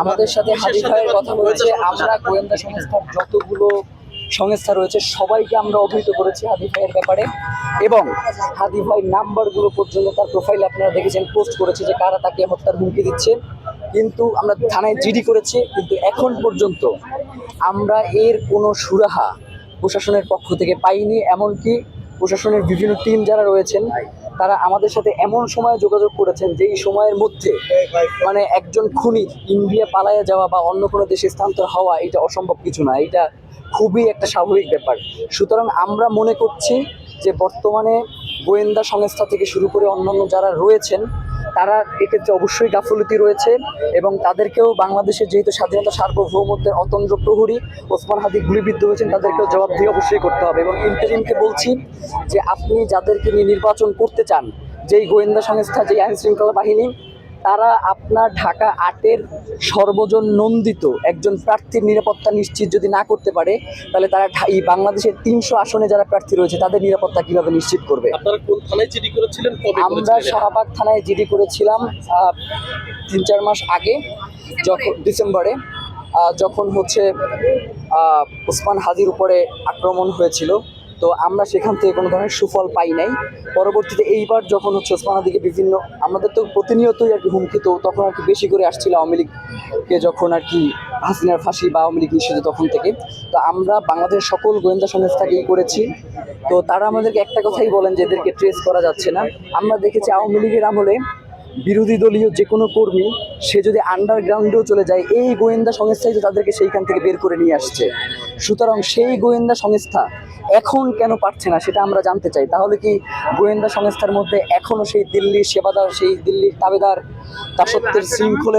আমাদের সাথে হাদি ভাইয়ের কথা হয়েছে আমরা গোয়েন্দা সংস্থার যতগুলো সংস্থা রয়েছে সবাইকে আমরা অবহিত করেছি হাদি ভাইয়ের ব্যাপারে। এবং হাদি ভাই নাম্বারগুলো পর্যন্ত তার প্রোফাইলে আপনারা দেখেছেন পোস্ট করেছে যে কারা তাকে হত্যার হুমকি দিচ্ছে কিন্তু আমরা থানায় জিডি করেছি কিন্তু এখন পর্যন্ত আমরা এর কোনো সুরাহা প্রশাসনের পক্ষ থেকে পাইনি এমনকি প্রশাসনের বিভিন্ন টিম যারা রয়েছেন তারা আমাদের সাথে এমন সময় যোগাযোগ করেছেন যেই সময়ের মধ্যে মানে একজন খুনি ইন্ডিয়া পালায়ে যাওয়া বা অন্য কোনো দেশে স্থানান্তর হওয়া, এটা অসম্ভব কিছু না। এটা খুবই একটা স্বাভাবিক ব্যাপার। সুতরাং আমরা মনে করছি যে বর্তমানে গোয়েন্দা সংস্থা থেকে শুরু করে অন্যান্য যারা রয়েছেন তারা এক্ষেত্রে অবশ্যই গাফলতি রয়েছে এবং তাদেরকেও বাংলাদেশের যেহেতু স্বাধীনতা সার্বভৌমত্বের অতন্দ্র প্রহরী ওসমান হাদি গুলিবিদ্ধ হয়েছেন, তাদেরকেও জবাবদিহি অবশ্যই করতে হবে এবং ইন্টারিমকে বলছি যে আপনি যাদেরকে নিয়ে নির্বাচন করতে চান, যেই গোয়েন্দা সংস্থা, যেই আইনশৃঙ্খলা বাহিনী তারা আপনার ঢাকা আটের সর্বজন নন্দিত একজন প্রার্থীর নিরাপত্তা নিশ্চিত যদি না করতে পারে তাহলে তারা এই বাংলাদেশের তিনশো আসনে যারা প্রার্থী রয়েছে তাদের নিরাপত্তা কীভাবে নিশ্চিত করবে? আপনারা কোন করেছিলেন আমরা শাহবাগ থানায় জিডি করেছিলাম তিন চার মাস আগে যখন ডিসেম্বরে যখন হচ্ছে ওসমান হাদির উপরে আক্রমণ হয়েছিল। তো আমরা সেখান থেকে কোনো ধরনের সুফল পাই নাই। পরবর্তীতে এইবার যখন হচ্ছে ওসমান হাদিকে বিভিন্ন, আমাদের তো প্রতিনিয়তই আর কি হুমকি, তো তখন আর কি বেশি করে আসছিল আওয়ামী লীগকে যখন আর কি হাসিনার ফাঁসি বা আওয়ামী লীগ নিষিদ্ধ তখন থেকে। তো আমরা বাংলাদেশ সকল গোয়েন্দা সংস্থাকেই করেছি। তো তারা আমাদেরকে একটা কথাই বলেন যে এদেরকে ট্রেস করা যাচ্ছে না। আমরা দেখেছি আওয়ামী লীগের আমলে বিরোধী দলীয় যে কোনো কর্মী, সে যদি আন্ডারগ্রাউন্ডেও চলে যায়, এই গোয়েন্দা সংস্থাই তো তাদেরকে সেইখান থেকে বের করে নিয়ে আসছে। সুতরাং সেই গোয়েন্দা সংস্থা এখন কেন পারছে না সেটা আমরা জানতে চাই। তাহলে কি গোয়েন্দা সংস্থার মধ্যে এখনও সেই দিল্লির সেবাদার, সেই দিল্লির তাবেদার, দাসত্বের শৃঙ্খলের